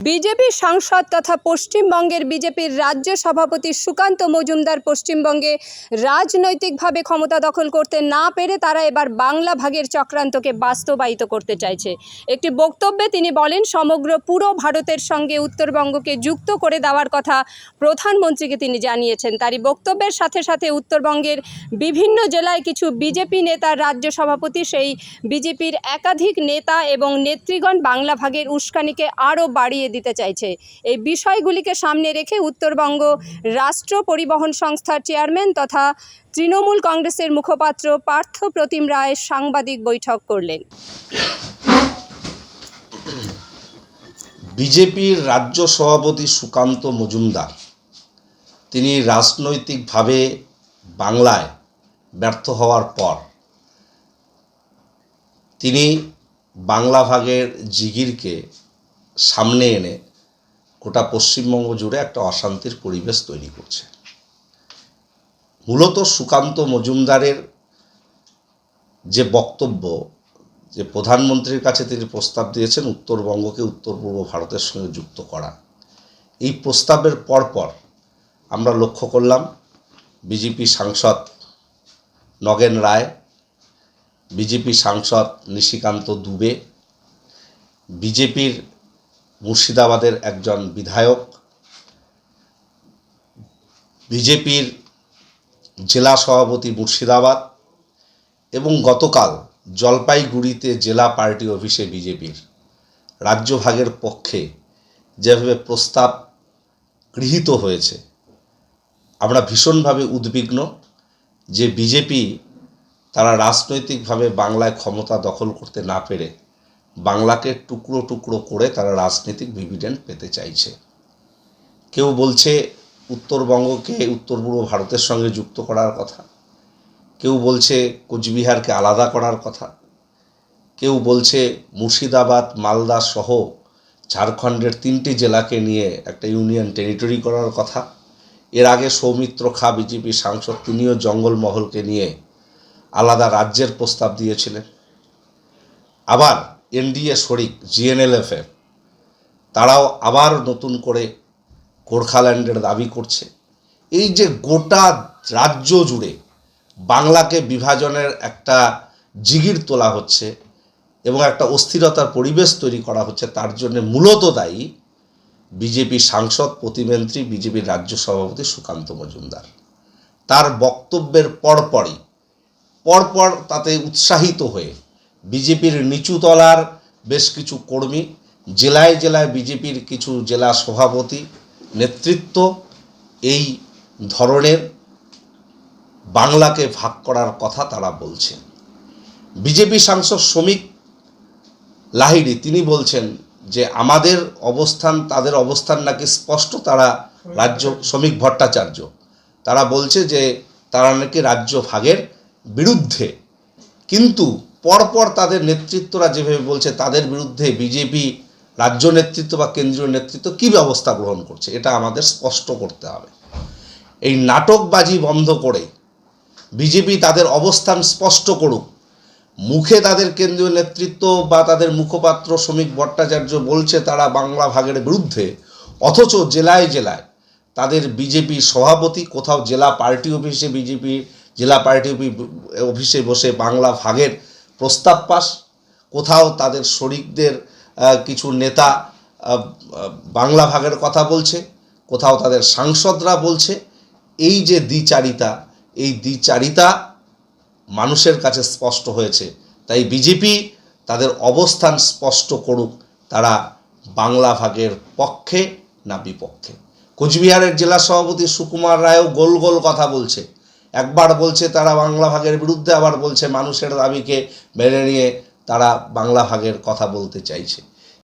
BJP সাংসদ তথা পশ্চিমবঙ্গের বিজেপির রাজ্য সভাপতি সুকান্ত মজুমদার পশ্চিমবঙ্গে রাজনৈতিকভাবে ক্ষমতা দখল করতে না পেরে তারা এবার বাংলা ভাগের চক্রান্তকে বাস্তবায়িত করতে চাইছে। একটি বক্তব্যে তিনি বলেন, সমগ্র পুরো ভারতের সঙ্গে উত্তরবঙ্গকে যুক্ত করে দেওয়ার কথা প্রধানমন্ত্রীকে তিনি জানিয়েছেন। তারই বক্তব্যের সাথে সাথে উত্তরবঙ্গের বিভিন্ন জেলায় কিছু বিজেপি নেতার রাজ্য সভাপতি, সেই বিজেপির একাধিক নেতা এবং নেতৃগণ বাংলা ভাগের উস্কানিকে আরও বাড়িয়ে দিতে চাইছে। এই বিষয়গুলিকে সামনে রেখে উত্তরবঙ্গ রাষ্ট্র পরিবহন সংস্থার চেয়ারম্যান তথা তৃণমূল কংগ্রেসের মুখপাত্র পার্থ প্রতিম রায় সাংবাদিক বৈঠক করলেন। বিজেপির রাজ্য সভাপতি সুকান্ত মজুমদার, তিনি রাজনৈতিকভাবে বাংলায় ব্যর্থ হওয়ার পর তিনি বাংলা ভাগের জিগিরকে সামনে এনে গোটা পশ্চিমবঙ্গ জুড়ে একটা অশান্তির পরিবেশ তৈরি করছে। মূলত সুকান্ত মজুমদারের যে বক্তব্য, যে প্রধানমন্ত্রীর কাছে তিনি প্রস্তাব দিয়েছেন উত্তরবঙ্গকে উত্তর পূর্ব ভারতের সঙ্গে যুক্ত করা। এই প্রস্তাবের পরপর আমরা লক্ষ্য করলাম, বিজেপি সাংসদ নগেন রায়, বিজেপি সাংসদ নিশিকান্ত দুবে, বিজেপির মুর্শিদাবাদের একজন বিধায়ক, বিজেপির জেলা সভাপতি মুর্শিদাবাদ এবং গতকাল জলপাইগুড়িতে জেলা পার্টি অফিসে বিজেপির রাজ্যভাগের পক্ষে যেভাবে প্রস্তাব গৃহীত হয়েছে, আমরা ভীষণভাবে উদ্বিগ্ন যে বিজেপি তারা রাজনৈতিকভাবে বাংলায় ক্ষমতা দখল করতে না পেরে বাংলাকে টুকরো টুকরো করে তারা রাজনৈতিক ডিভিডেন্ড পেতে চাইছে। কেউ বলছে উত্তরবঙ্গকে উত্তর পূর্ব ভারতের সঙ্গে যুক্ত করার কথা। কেউ বলছে কোচবিহারকে আলাদা করার কথা। কেউ বলছে মুর্শিদাবাদ, মালদা সহ ঝাড়খণ্ডের তিনটি জেলাকে নিয়ে একটা ইউনিয়ন টেরিটরি করার কথা। এর আগে সৌমিত্র খা, বিজেপি সাংসদ, তিনিও জঙ্গলমহলকে নিয়ে আলাদা রাজ্যের প্রস্তাব দিয়েছিলেন। আবার এনডিএ শরিক জিএনএলএফের তারাও আবার নতুন করে গোর্খাল্যান্ডের দাবি করছে। এই যে গোটা রাজ্য জুড়ে বাংলাকে বিভাজনের একটা জিগির তোলা হচ্ছে এবং একটা অস্থিরতার পরিবেশ তৈরি করা হচ্ছে, তার জন্য মূলত দায়ী বিজেপি সাংসদ, প্রতিমন্ত্রী, বিজেপির রাজ্য সভাপতি সুকান্ত মজুমদার। তার বক্তব্যের পরপরই, পরপর তাতে উৎসাহিত হয়ে বিজেপির নিচুতলার বেশ কিছু কর্মী, জেলায় জেলায় বিজেপির কিছু জেলা সভাপতি নেতৃত্ব এই ধরনের বাংলাকে ভাগ করার কথা তারা বলছেন। বিজেপি সাংসদ শ্রমিক লাহিড়ি, তিনি বলছেন যে আমাদের অবস্থান, তাদের অবস্থান নাকি স্পষ্ট, তারা রাজ্য শ্রমিক ভট্টাচার্য। তারা বলছে যে তারা নাকি রাজ্য ভাগের বিরুদ্ধে। কিন্তু পরপর তাদের নেতৃত্বরা যেভাবে বলছে, তাদের বিরুদ্ধে বিজেপি রাজ্য নেতৃত্ব বা কেন্দ্রীয় নেতৃত্ব কী ব্যবস্থা গ্রহণ করছে, এটা আমাদের স্পষ্ট করতে হবে। এই নাটকবাজি বন্ধ করে বিজেপি তাদের অবস্থান স্পষ্ট করুক, মুখে তাদের কেন্দ্রীয় নেতৃত্ব বা তাদের মুখপাত্র শ্রমিক ভট্টাচার্য বলছে তারা বাংলা ভাগের বিরুদ্ধে, অথচ জেলায় জেলায় তাদের বিজেপি সভাপতি কোথাও জেলা পার্টি অফিসে বিজেপি, জেলা পার্টি অফি- অফিসে বসে বাংলা ভাগের প্রস্তাব পাস। কোথাও তাদের শরিকদের কিছু নেতা বাংলা ভাগের কথা বলছে, কোথাও তাদের সাংসদরা বলছে, এই যে দ্বিচারিতা, এই দ্বিচারিতা মানুষের কাছে স্পষ্ট হয়েছে। তাই বিজেপি তাদের অবস্থান স্পষ্ট করুক, তারা বাংলা ভাগের পক্ষে না বিপক্ষে। কোচবিহারের জেলা সভাপতি সুকুমার রায়ও গোল গোল কথা বলছে। একবার বলছে তারা বাংলা ভাগের বিরুদ্ধে, আবার বলছে মানুষের দাবিকে মেনে নিয়ে তারা বাংলা ভাগের কথা বলতে চাইছে।